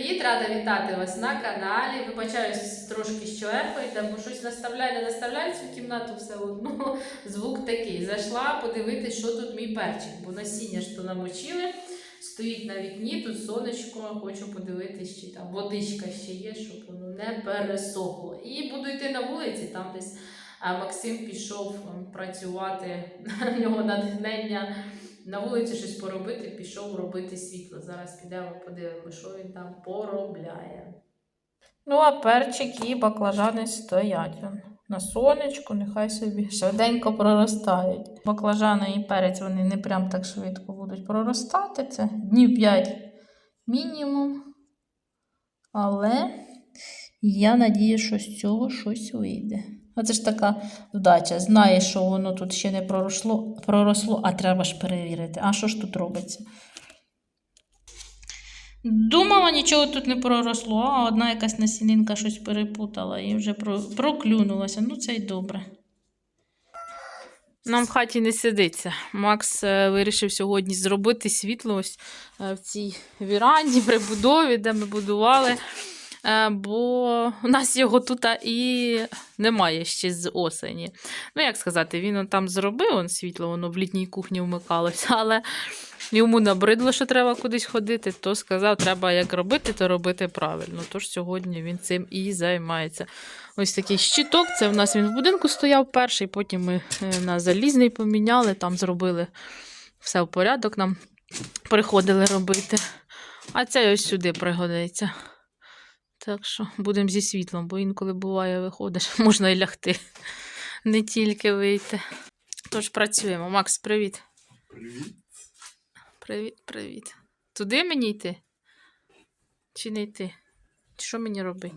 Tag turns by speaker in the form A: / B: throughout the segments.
A: привіт! Рада вітати вас на каналі. Вибачаюсь трошки, що ехо бо щось наставляю, не наставляю цю кімнату все одно. Звук такий. Зайшла подивитись, що тут мій перчик, бо насіння ж то намочили. Стоїть на вікні, тут сонечко, хочу подивитись, чи там водичка ще є, щоб воно не пересохло. І буду йти на вулиці, там десь Максим пішов працювати, в нього натхнення на вулиці щось поробити, пішов робити світло. Зараз підемо подивимося, що він там поробляє. Ну, а перчик і баклажани стоять. На сонечку, нехай собі швиденько проростають. Баклажани і перець вони не прям так швидко будуть проростати. Це днів 5 мінімум. Але я надію, що з цього щось вийде. Оце ж така вдача. Знаєш, що воно тут ще не проросло, проросло, а треба ж перевірити. А що ж тут робиться? Думала, нічого тут не проросло, а одна якась насінинка щось перепутала і вже про- проклюнулася. Ну, це й добре. Нам в хаті не сидиться. Макс е, вирішив сьогодні зробити світло ось е, в цій віранді, прибудові, де ми будували. Е, Бо у нас його тут і немає ще з осені. Ну, як сказати, він там зробив он світло, воно в літній кухні вмикалося, але йому набридло, що треба кудись ходити, то сказав, треба як робити, то робити правильно. Тож сьогодні він цим і займається. Ось такий щиток. Це в нас він в будинку стояв перший, потім ми е, на залізний поміняли, там зробили все в порядок, нам приходили робити. А цей ось сюди пригодиться. Так що будемо зі світлом, бо інколи буває, виходиш, можна і лягти, не тільки вийти. Тож працюємо. Макс, привіт.
B: Привіт.
A: Привіт, привіт. Туди мені йти? Чи не йти? Чи що мені робити?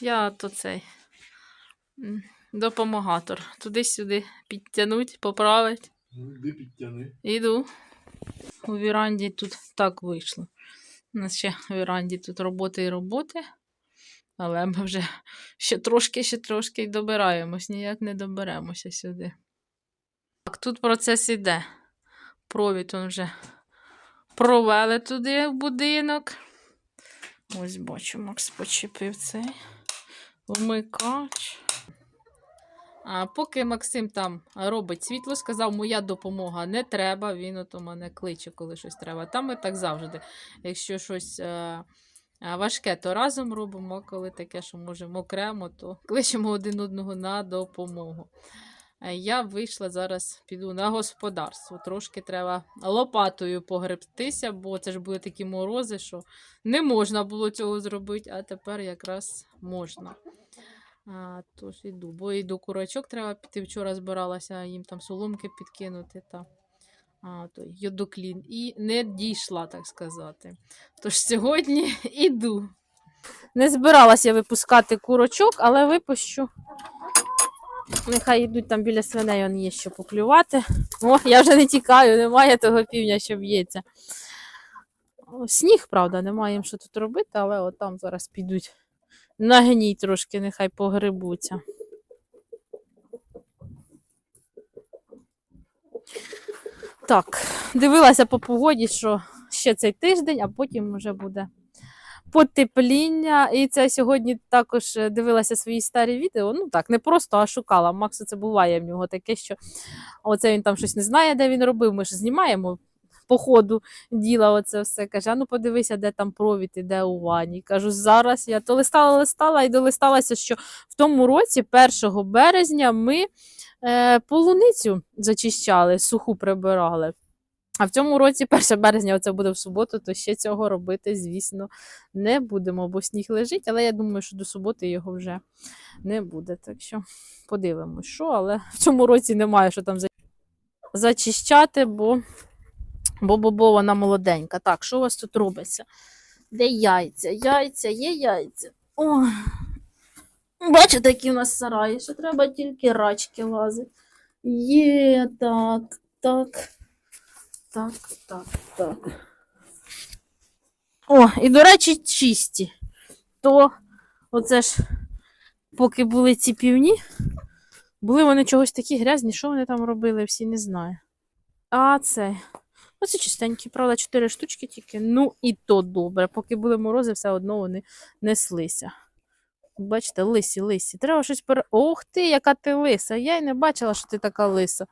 B: Я
A: то цей допомагатор. Туди-сюди підтягнуть, поправить.
B: Ну, йди підтяни.
A: Іду. У віранді тут так вийшло. У нас ще у віранді тут роботи і роботи. Але ми вже ще трошки, ще трошки й добираємось, ніяк не доберемося сюди. Так, тут процес іде. Провід он вже провели туди в будинок. Ось бачу, Макс почепив цей вмикач. А поки Максим там робить світло, сказав, моя допомога не треба. Він от у мене кличе, коли щось треба. Там ми так завжди. Якщо щось е, е, важке, то разом робимо, а коли таке, що можемо окремо, то кличемо один одного на допомогу. Е, Я вийшла зараз, піду на господарство. Трошки треба лопатою погребтися, бо це ж були такі морози, що не можна було цього зробити, а тепер якраз можна. А, тож іду. Бо і до курочок треба піти. Вчора збиралася їм там соломки підкинути та а, той, йодоклін. І не дійшла, так сказати. Тож сьогодні іду. Не збиралася випускати курочок, але випущу. Нехай йдуть там біля свиней, он є що поклювати. О, я вже не тікаю, немає того півня, що б'ється. Сніг, правда, немає їм що тут робити, але от там зараз підуть на гній трошки, нехай погребуться. Так, дивилася по погоді, що ще цей тиждень, а потім вже буде потепління. І це сьогодні також е, дивилася свої старі відео. Ну так, не просто, а шукала. Максу це буває в нього таке, що оце він там щось не знає, де він робив. Ми ж знімаємо по ходу діла оце все. Каже, а ну подивися, де там провід іде у ванні. Кажу, зараз я то листала, листала і долисталася, що в тому році, 1 березня, ми е, полуницю зачищали, суху прибирали. А в цьому році, 1 березня, оце буде в суботу, то ще цього робити, звісно, не будемо, бо сніг лежить, але я думаю, що до суботи його вже не буде. Так що подивимось, що, але в цьому році немає що там зачищати, бо, бо, бо, бо вона молоденька. Так, що у вас тут робиться? Де яйця? Яйця, є яйця. О, бачите, які у нас сараї, що треба тільки рачки лазити. Є, так, так. Так, так, так. О, і, до речі, чисті. То оце ж, поки були ці півні, були вони чогось такі грязні, що вони там робили, всі не знаю. А це Оце чистенькі, правда, 4 штучки тільки. Ну і то добре. Поки були морози, все одно вони неслися. Бачите, лисі, лисі. Треба щось пере. Ох ти, яка ти лиса. Я й не бачила, що ти така лиса.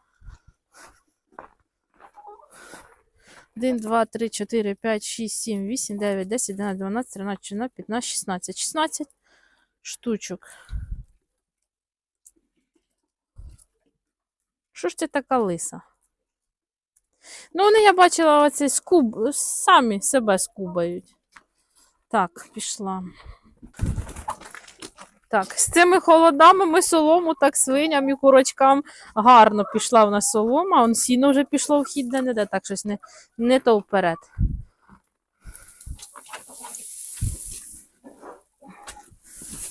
A: 1, 2, 3, 4, 5, 6, 7, 8, 9, 10, 11, 12, 13, 14, 15, 16. 16 штучок. Що ж ти така лиса? Ну, вони, я бачила, оці скуб... самі себе скубають. Так, пішла. Так, з цими холодами ми солому, так свиням і курочкам гарно пішла в нас солома. Он сіно вже пішло в хід де не де, так щось не, не то вперед.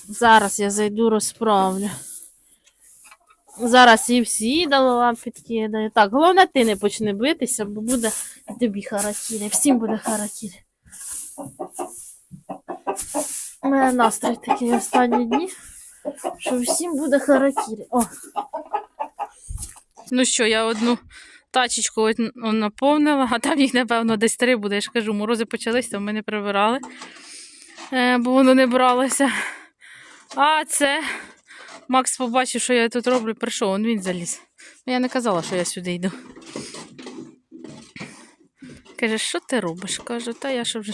A: Зараз я зайду розправлю. Зараз і всі долова підкидаю. Так, головне, ти не почни битися, бо буде тобі харакірі. Всім буде харакірі. У мене настрій такий останні дні, що всім буде харакірі. О. Ну що, я одну тачечку наповнила, а там їх, напевно, десь три буде. Я ж кажу, морози почались, то ми не прибирали, е, бо воно не бралося. А це Макс побачив, що я тут роблю, прийшов, он він заліз. Ну, Я не казала, що я сюди йду. Каже, що ти робиш? Кажу, та я щоб вже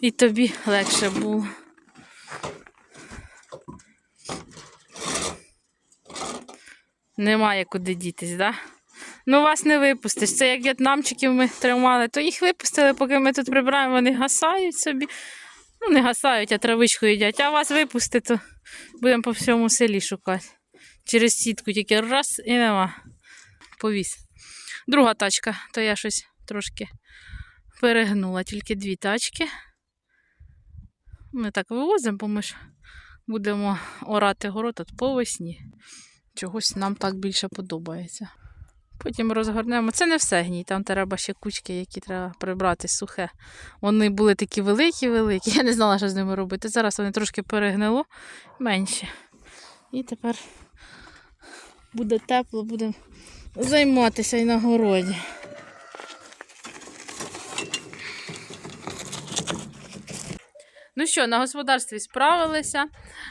A: і тобі легше було. Немає куди дітись, да? Ну, вас не випустиш. Це як в'єтнамчиків ми тримали, то їх випустили, поки ми тут прибираємо, вони гасають собі. Ну, не гасають, а травичку їдять. А вас випустить, то будемо по всьому селі шукати. Через сітку тільки раз і нема. Повіз. Друга тачка, то я щось трошки перегнула, тільки дві тачки. Ми так вивозимо, бо ми ж будемо орати город от по весні. Чогось нам так більше подобається. Потім розгорнемо. Це не все гній, там треба ще кучки, які треба прибрати сухе. Вони були такі великі-великі. Я не знала, що з ними робити. Зараз вони трошки перегнило менше. І тепер буде тепло, будемо займатися і на городі. Ну що, на господарстві справилися.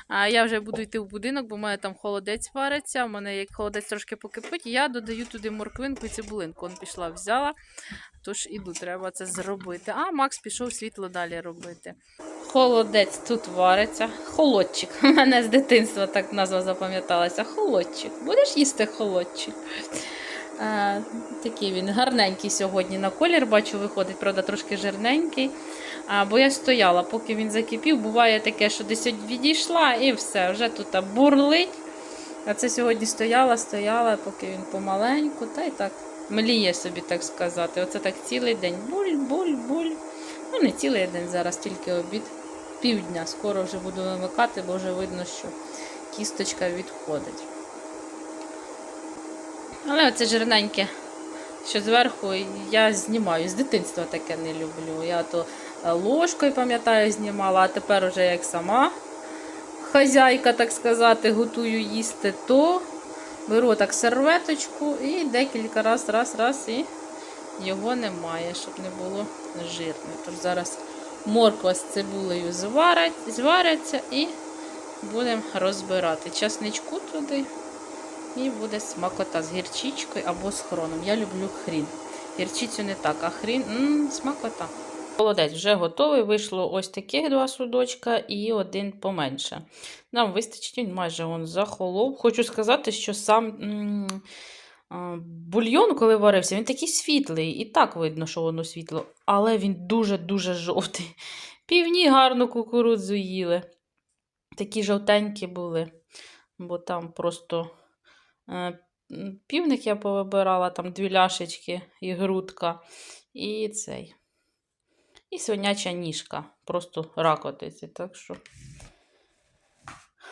A: А я вже буду йти в будинок, бо в мене там холодець вариться. У мене як холодець трошки покипить, я додаю туди морквинку і цибулинку. Он пішла, взяла. Тож іду, треба це зробити. А Макс пішов світло далі робити. Холодець тут вариться. Холодчик. У мене з дитинства так назва запам'яталася. Холодчик. Будеш їсти холодчик? Такий він гарненький сьогодні на колір, бачу, виходить, правда, трошки жирненький. А, бо я стояла, поки він закипів. Буває таке, що десь відійшла і все, вже тут бурлить. А це сьогодні стояла, стояла, поки він помаленьку, та й так мліє собі, так сказати. Оце так цілий день. Буль, буль, буль. Ну, не цілий день зараз, тільки обід. Півдня. Скоро вже буду вимикати, бо вже видно, що кісточка відходить. Але оце жирненьке, що зверху я знімаю. З дитинства таке не люблю. Я то ложкою, пам'ятаю, знімала, а тепер уже як сама хазяйка, так сказати, готую їсти, то беру так серветочку і декілька раз, раз, раз, і його немає, щоб не було жирне. Тож зараз морква з цибулею зварять, зваряться і будемо розбирати часничку туди. І буде смакота з гірчичкою або з хроном. Я люблю хрін. Гірчицю не так, а хрін м смакота. Холодець вже готовий. Вийшло ось таких два судочка і один поменше. Нам вистачить, майже он захолов. Хочу сказати, що сам бульйон, коли варився, він такий світлий. І так видно, що воно світло, але він дуже-дуже жовтий. Півні гарну кукурудзу їли. Такі жовтенькі були, бо там просто. Е, Півник я повибирала, там дві ляшечки і грудка, і цей. І свиняча ніжка, просто ракотиці. Так що,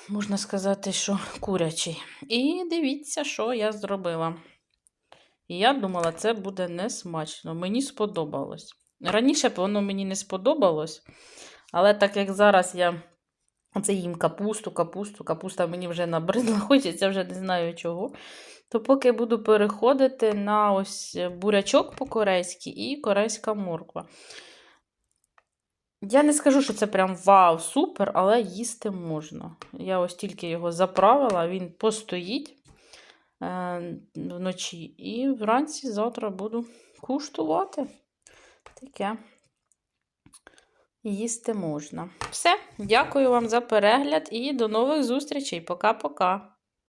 A: можна сказати, що курячий. І дивіться, що я зробила. Я думала, це буде несмачно. Мені сподобалось. Раніше б воно мені не сподобалось, але так як зараз я Оце їм капусту, капусту, капуста мені вже набридла, хочеться вже не знаю чого. То поки буду переходити на ось бурячок по-корейськи і корейська морква. Я не скажу, що це прям вау, супер, але їсти можна. Я ось тільки його заправила, він постоїть е, вночі. І вранці завтра буду куштувати. Таке. Їсти можна. Все, дякую вам за перегляд і до нових зустрічей. Пока-пока.